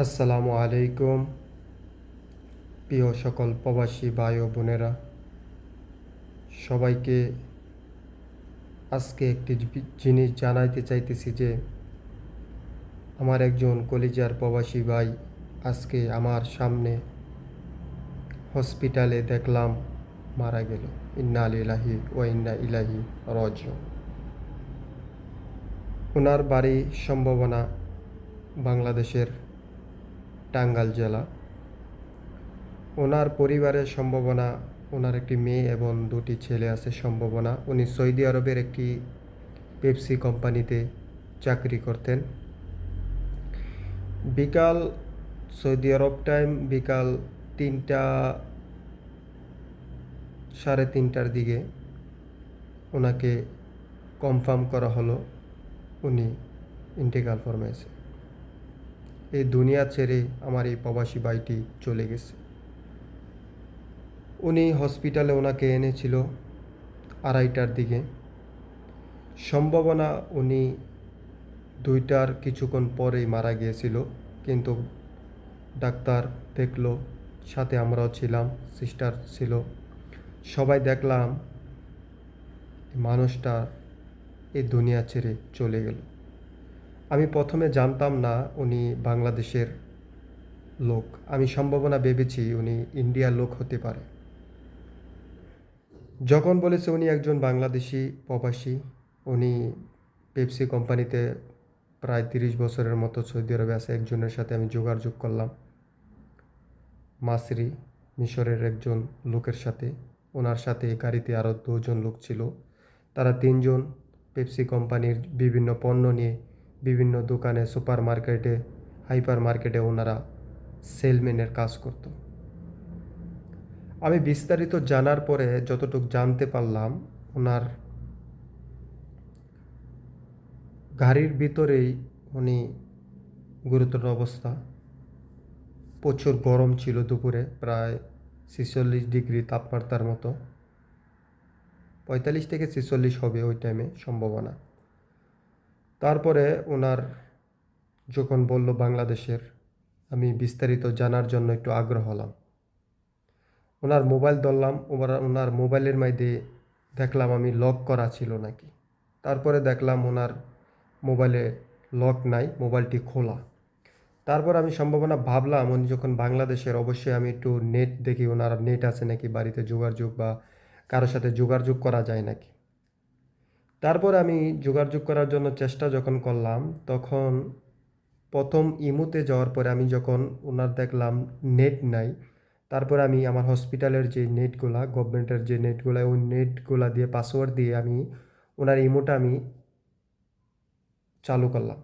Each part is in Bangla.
আসসালামু আলাইকুম। প্রিয় সকল প্রবাসী ভাই ও বোনেরা, সবাইকে আজকে একটি জিনিস জানাইতে চাইতেছি যে, আমার একজন কলিজার প্রবাসী ভাই আজকে আমার সামনে হসপিটালে দেখলাম মারা গেল। ইন্না ইলাহি ও ইন্না ইলাহি রজ ওনার বাড়ি সম্ভাবনা বাংলাদেশের টাঙ্গাইল জেলা। ওনার পরিবারের সম্ভাবনা, ওনার একটি মেয়ে এবং দুটি ছেলে আছে সম্ভাবনা। উনি সৌদি আরবের একটি পেপসি কোম্পানিতে চাকরি করতেন। বিকাল সৌদি আরব টাইম বিকাল তিনটা, সাড়ে তিনটার দিকে ওনাকে কনফার্ম করা হলো। উনি ইন্টেকাল ফরমেছে এই দুনিয়া ছেড়ে আমার এই প্রবাসী ভাইটি চলে গেছে। উনি হসপিটালে ওনাকে এনেছিল আড়াইটার দিকে। সম্ভাবনা উনি দুইটার কিছুক্ষণ পরেই মারা গিয়েছিল, কিন্তু ডাক্তার দেখল, সাথে আমরাও ছিলাম, সিস্টার ছিল। সবাই দেখলাম মানুষটা এই দুনিয়া ছেড়ে চলে গেল। আমি প্রথমে জানতাম না উনি বাংলাদেশের লোক। আমি সম্ভাবনা ভেবেছি উনি ইন্ডিয়ার লোক হতে পারে। যখন বলেছে উনি একজন বাংলাদেশি প্রবাসী, উনি পেপসি কোম্পানিতে প্রায় তিরিশ বছরের মতো সৌদি আরবে আছে, একজনের সাথে আমি যোগাযোগ করলাম। মাসরি মিশরের একজন লোকের সাথে। ওনার সাথে গাড়িতে আরও দুজন লোক ছিল। তারা তিনজন পেপসি কোম্পানির বিভিন্ন পণ্য নিয়ে বিভিন্ন দোকানে সুপার মার্কেটে হাইপার মার্কেটে ওনারা সেলম্যানের কাজ করত। আমি বিস্তারিত জানার পরে যতটুকু জানতে পারলাম, ওনার গাড়ির ভিতরেই উনি গুরুতর অবস্থা। প্রচুর গরম ছিল দুপুরে, প্রায় ছেচল্লিশ ডিগ্রি তাপমাত্রার মতো। পঁয়তাল্লিশ থেকে ছেচল্লিশ হবে ওই টাইমে সম্ভাবনা। তারপরে ওনার যখন বলল বাংলাদেশের, আমি বিস্তারিত জানার জন্য একটু আগ্রহ হলাম। ওনার মোবাইল ধরলাম ওনার মোবাইলের মধ্যে দেখলাম আমি লক করা ছিল নাকি। তারপরে দেখলাম ওনার মোবাইলে লক নাই, মোবাইলটি খোলা। তারপর আমি সম্ভাবনা ভাবলাম, উনি যখন বাংলাদেশের, অবশ্যই আমি একটু নেট দেখি ওনার নেট আছে নাকি, বাড়িতে যোগাযোগ বা কারোর সাথে যোগাযোগ করা যায় নাকি। তারপর আমি যোগাযোগ করার জন্য চেষ্টা যখন করলাম, তখন প্রথম ইমুতে যাওয়ার পরে আমি যখন ওনার দেখলাম নেট নাই, তারপর আমি আমার হসপিটালের যে নেটগুলা গভর্নমেন্টের যে নেটগুলা ওই নেটগুলা দিয়ে পাসওয়ার্ড দিয়ে আমি ওনার ইমোটা আমি চালু করলাম।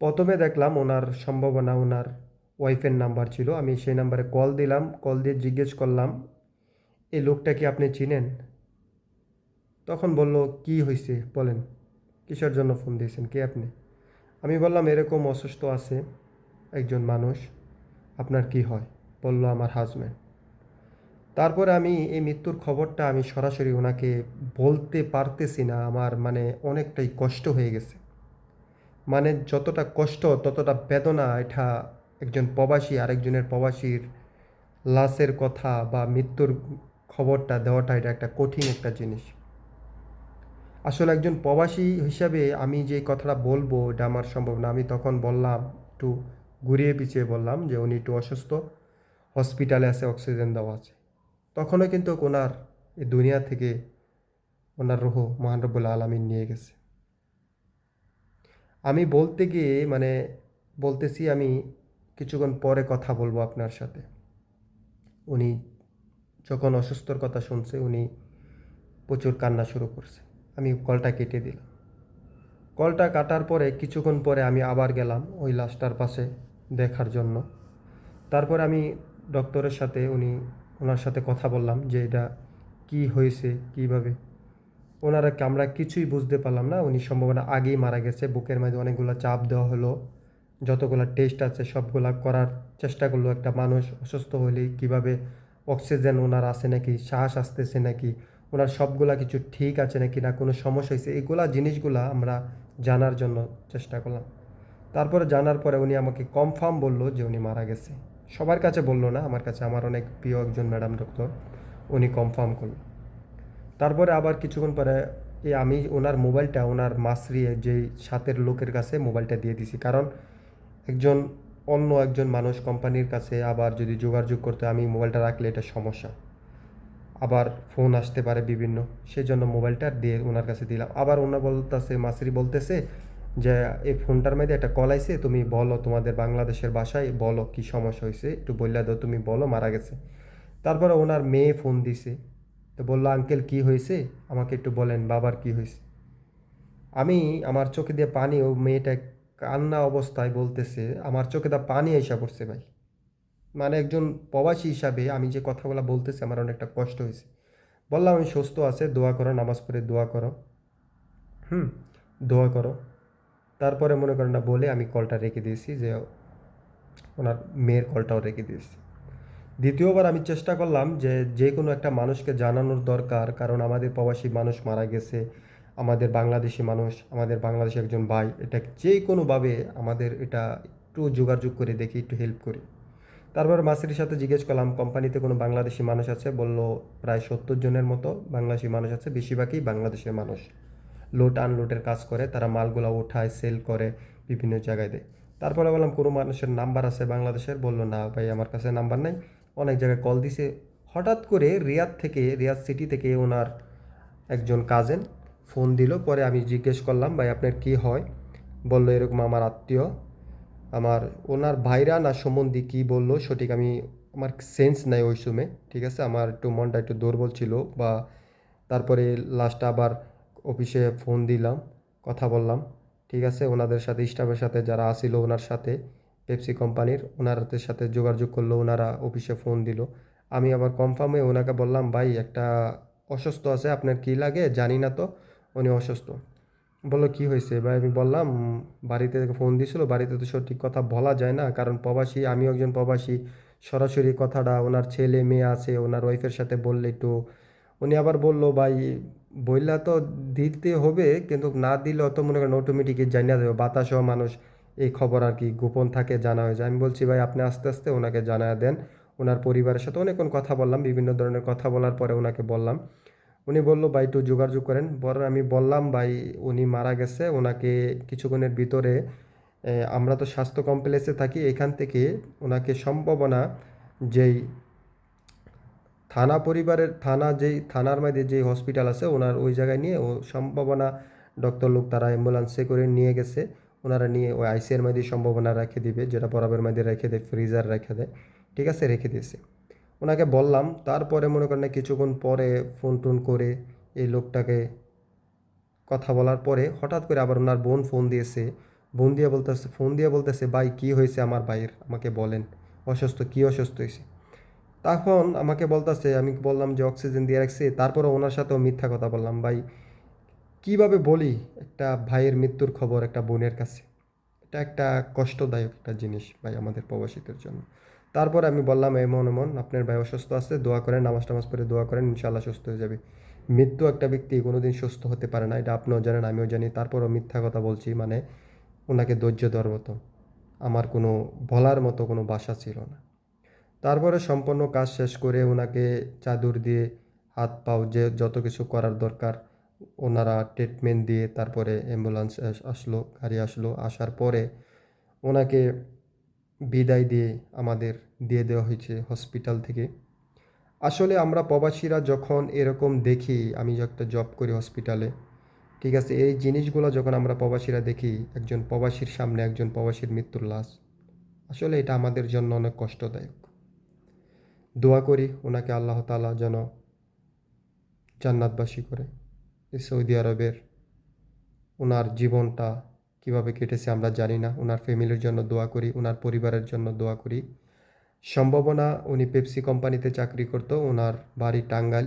প্রথমে দেখলাম ওনার সম্ভাবনা, ওনার ওয়াইফের নাম্বার ছিল, আমি সেই নাম্বারে কল দিলাম কল দিয়ে জিজ্ঞেস করলাম, এই লোকটা কি আপনি চিনেন? তখন বলল, কি হয়েছে বলেন। কিসের জন্য ফোন দিয়েছেন? কে আপনি? আমি বললাম, এরকম অসুস্থ আছে একজন মানুষ, আপনার কি হয়? বলল আমার হাজব্যান্ড তারপরে আমি এই মৃত্যুর খবরটা আমি সরাসরি ওনাকে বলতে পারতেছি না। আমার মানে অনেকটাই কষ্ট হয়ে গেছে। মানে যতটা কষ্ট, ততটা বেদনা এটা একজন প্রবাসী, আরেকজনের প্রবাসীর লাশের কথা বা মৃত্যুর খবরটা দেওয়াটা এটা একটা কঠিন একটা জিনিস। আসলে একজন প্রবাসী হিসাবে আমি যে কথাটা বলব, এটা আমার সম্ভব না। আমি তখন বললাম, একটু ঘুরিয়ে পিছিয়ে বললাম যে উনি একটু অসুস্থ, হসপিটালে আছে, অক্সিজেন দেওয়া আছে। তখনও কিন্তু ওনার এই দুনিয়া থেকে ওনার রুহ মহানরবুল আলমিন নিয়ে গেছে। আমি বলতে গিয়ে মানে বলতেছি, আমি কিছুক্ষণ পরে কথা বলব আপনার সাথে। উনি যখন অসুস্থর কথা শুনছে, উনি প্রচুর কান্না শুরু করছে। আমি কলটা কেটে দিলাম। কলটা কাটার পরে কিছুক্ষণ পরে আমি আবার গেলাম ওই লাশটার পাশে দেখার জন্য। তারপর আমি ডক্টরের সাথে, উনি ওনার সাথে কথা বললাম যে এটা কি হয়েছে, কীভাবে। ওনারা আমরা কিছুই বুঝতে পারলাম না, উনি সম্ভাবনা আগেই মারা গেছে, বুকের মধ্যে অনেকগুলো চাপ দেওয়া হলো, যতগুলো টেস্ট আছে সবগুলা করার চেষ্টা করল একটা মানুষ অসুস্থ হলে কীভাবে অক্সিজেন ওনার আছে নাকি, শ্বাস আসতেছে নাকি ওনার সবগুলা কিছু ঠিক আছে নাকি না, কোনো সমস্যা হয়েছে, এগুলা জিনিসগুলা আমরা জানার জন্য চেষ্টা করলাম। তারপরে জানার পরে উনি আমাকে কনফার্ম বলল যে উনি মারা গেছে। সবার কাছে বলল না, আমার কাছে আমার অনেক প্রিয় একজন ম্যাডাম ডক্টর উনি কনফার্ম করল। তারপরে আবার কিছুক্ষণ পরে এই আমি ওনার মোবাইলটা ওনার মাসরি যেই সাতের লোকের কাছে মোবাইলটা দিয়ে দিছি। কারণ একজন অন্য একজন মানুষ কোম্পানির কাছে আবার যদি যোগাযোগ করতে, আমি মোবাইলটা রাখলে এটা সমস্যা। আবার ফোন আসতে পারে বিভিন্ন। সেই জন্য মোবাইলটা দিয়ে ওনার কাছে দিলাম। আবার ওনার বলতেছে, মাসরি বলতেছে যে, এই ফোনটার মধ্যে একটা কল আইছে, তুমি বলো তোমাদের বাংলাদেশের ভাষায় বলো কি সমস্যা হয়েছে একটু বললে দাও, তুমি বলো, মারা গেছে। তারপরে ওনার মেয়ে ফোন দিছে। তো বলল, আঙ্কেল, কি হয়েছে আমাকে একটু বলেন, বাবার কি হয়েছে আমি আমার চোখে দিয়ে পানি, ও মেয়েটা কান্না অবস্থায় বলতেছে, আমার চোখে দা পানি এসে পড়ছে ভাই। মানে একজন প্রবাসী হিসাবে আমি যে কথাগুলো বলতেছি, আমার অনেকটা কষ্ট হয়েছে। বললাম, আমি সুস্থ আছে, দোয়া করো, নামাজ পড়ে দোয়া করো। হুম, দোয়া করো। তারপরে মনে করেন না, বলে আমি কলটা রেখে দিয়েছি যে ওনার মেয়ের কলটাও রেখে দিয়েছি। দ্বিতীয়বার আমি চেষ্টা করলাম যে যে কোনো একটা মানুষকে জানানোর দরকার, কারণ আমাদের প্রবাসী মানুষ মারা গেছে, আমাদের বাংলাদেশি মানুষ, আমাদের বাংলাদেশি একজন ভাই, এটা যে কোনোভাবে আমাদের এটা একটু যোগাযোগ করে দেখি, একটু হেল্প করি। তারপর মাসির সাথে জিজ্ঞেস করলাম, কোম্পানিতে কোনো বাংলাদেশি মানুষ আছে? বলল, প্রায় সত্তর জনের মতো বাংলাদেশি মানুষ আছে, বেশিরভাগই বাংলাদেশের মানুষ। লোড, আনলোডের কাজ করে, তারা মালগুলো ওঠায় সেল করে বিভিন্ন জায়গায় দেয়। তারপরে বললাম, কোনো মানুষের নাম্বার আছে বাংলাদেশের? বলল, না ভাই, আমার কাছে নাম্বার নাই। অনেক জায়গায় কল দিছে। হঠাৎ করে রিয়াদ থেকে, রিয়াদ সিটি থেকে ওনার একজন কাজেন ফোন দিল। পরে আমি জিজ্ঞেস করলাম, ভাই, আপনার কি হয়? বলল, এরকম আমার আত্মীয় আমার ওনার ভাইরা না সম্বন্ধে কী বলল সঠিক আমি আমার সেন্স নাই ওই সময়, ঠিক আছে? আমার একটু মনটা একটু দুর্বল ছিল বা তারপরে লাস্টে আবার অফিসে ফোন দিলাম, কথা বললাম, ঠিক আছে? ওনাদের সাথে, স্টাফের সাথে যারা আসিল ওনার সাথে পেপসি কোম্পানির, ওনাদের সাথে যোগাযোগ করল, ওনারা অফিসে ফোন দিল। আমি আবার কনফার্মে ওনাকে বললাম, ভাই, একটা অসুস্থ আছে, আপনার কী লাগে? জানি না তো। উনি অসুস্থ। বলল, কি হয়েছে? ভাই, আমি বললাম, বাড়িতে ফোন দিয়েছিল বাড়িতে তো সঠিক কথা বলা যায় না, কারণ প্রবাসী, আমিও একজন প্রবাসী, সরাসরি কথাটা ওনার ছেলে মেয়ে আছে, ওনার ওয়াইফের সাথে বললে একটু উনি আবার বলল, ভাই, বইলা তো দিতে হবে, কিন্তু না দিলে অত মনে করেন অটোমেটিকই জানিয়ে দেবে, বাতাসও মানুষ এই খবর আর কি গোপন থাকে, জানা হয়ে যায়। আমি বলছি, ভাই, আপনি আস্তে আস্তে ওনাকে জানা দেন। ওনার পরিবারের সাথে অনেকক্ষণ কথা বললাম, বিভিন্ন ধরনের কথা বলার পরে ওনাকে বললাম উনি বলল, ভাই, একটু যোগাযোগ করেন। পরে আমি বললাম, ভাই, উনি মারা গেছে। ওনাকে কিছুক্ষণের ভিতরে আমরা তো স্বাস্থ্য কমপ্লেক্সে থাকি। এখান থেকে ওনাকে সম্ভাবনা যেই থানা পরিবারের, থানা যেই, থানার মধ্যে যেই হসপিটাল আছে, ওনার ওই জায়গায় নিয়ে ও সম্ভাবনা ডক্টর লোক তারা অ্যাম্বুলেন্সে করে নিয়ে গেছে। ওনারা নিয়ে ওই আইসিএর মধ্যে সম্ভাবনা রেখে দিবে, যেটা বরাবর মধ্যে রেখে দেয় ফ্রিজার রেখে দেয়। ঠিক আছে? রেখে দিয়েছে। ওনাকে বললাম, তারপরে মনে করেন কিছুক্ষণ পরে ফোন টোন করে এই লোকটাকে কথা বলার পরে হঠাৎ করে আবার ওনার বোন ফোন দিয়েছে। বোন দিয়ে বলতেছে, ফোন দিয়ে বলতেছে, ভাই, কী হয়েছে আমার ভাইয়ের? আমাকে বলেন। অসুস্থ, কী অসুস্থ হয়েছে? তখন আমাকে বলতেছে, আমি বললাম যে অক্সিজেন দিয়ে রাখছি। তারপরে ওনার সাথেও মিথ্যা কথা বললাম, ভাই, কীভাবে বলি একটা ভাইয়ের মৃত্যুর খবর একটা বোনের কাছে? এটা একটা কষ্টদায়ক একটা জিনিস ভাই আমাদের প্রবাসীদের জন্য। তারপরে আমি বললাম এমন এমন আপনার ভাই অসুস্থ আছে, দোয়া করেন, নামাজ টামাজ পরে দোয়া করেন ইনশাল্লাহ সুস্থ হয়ে যাবে। মৃত্যু একটা ব্যক্তি কোনোদিন সুস্থ হতে পারে না, এটা আপনিও জানেন, আমিও জানি, তারপরও মিথ্যা কথা বলছি মানে ওনাকে ধৈর্য দেওয়ার মতো। আমার কোনো বলার মতো কোনো বাসা ছিল না। তারপরে সম্পূর্ণ কাজ শেষ করে ওনাকে চাদর দিয়ে হাত পাও যে যত কিছু করার দরকার, ওনারা ট্রিটমেন্ট দিয়ে তারপরে অ্যাম্বুলেন্স আসলো, গাড়ি আসলো, আসার পরে ওনাকে বিদায় দিয়ে আমাদের দিয়ে দেওয়া হয়েছে হসপিটাল থেকে। আসলে আমরা প্রবাসীরা যখন এরকম দেখি, আমি একটা জব করি হসপিটালে ঠিক আছে, এই জিনিসগুলো যখন আমরা প্রবাসীরা দেখি, একজন প্রবাসীর সামনে একজন প্রবাসীর মৃত্যুর লাশ, আসলে এটা আমাদের জন্য অনেক কষ্টদায়ক। দোয়া করি ওনাকে আল্লাহ তাআলা যেন জান্নাতবাসী করে। সৌদি আরবের ওনার জীবনটা কীভাবে কেটেছে আমরা জানি না। ওনার ফ্যামিলির জন্য দোয়া করি ওনার পরিবারের জন্য দোয়া করি। সম্ভাবনা, উনি পেপসি কোম্পানিতে চাকরি করতো ওনার বাড়ি টাঙ্গাইল।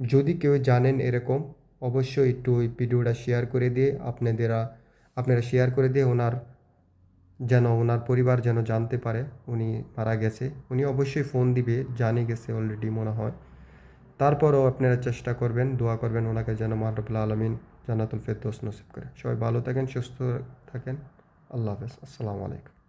যদি কেউ জানেন এরকম, অবশ্যই একটু ওই ভিডিওটা শেয়ার করে দিয়ে আপনাদেরা, আপনারা শেয়ার করে দিয়ে ওনার যেন ওনার পরিবার যেন জানতে পারে উনি মারা গেছে। উনি অবশ্যই ফোন দিবে জানে গেছে অলরেডি মনে হয়। তারপরও আপনারা চেষ্টা করবেন, দোয়া করবেন ওনাকে যেন মাহরুবুল্লাহ আলমিন জান্নাতুল ফেরদৌস নসিব করে সবাই ভালো থাকেন সুস্থ থাকেন। আল্লাহ হাফেজ। আসসালামু আলাইকুম।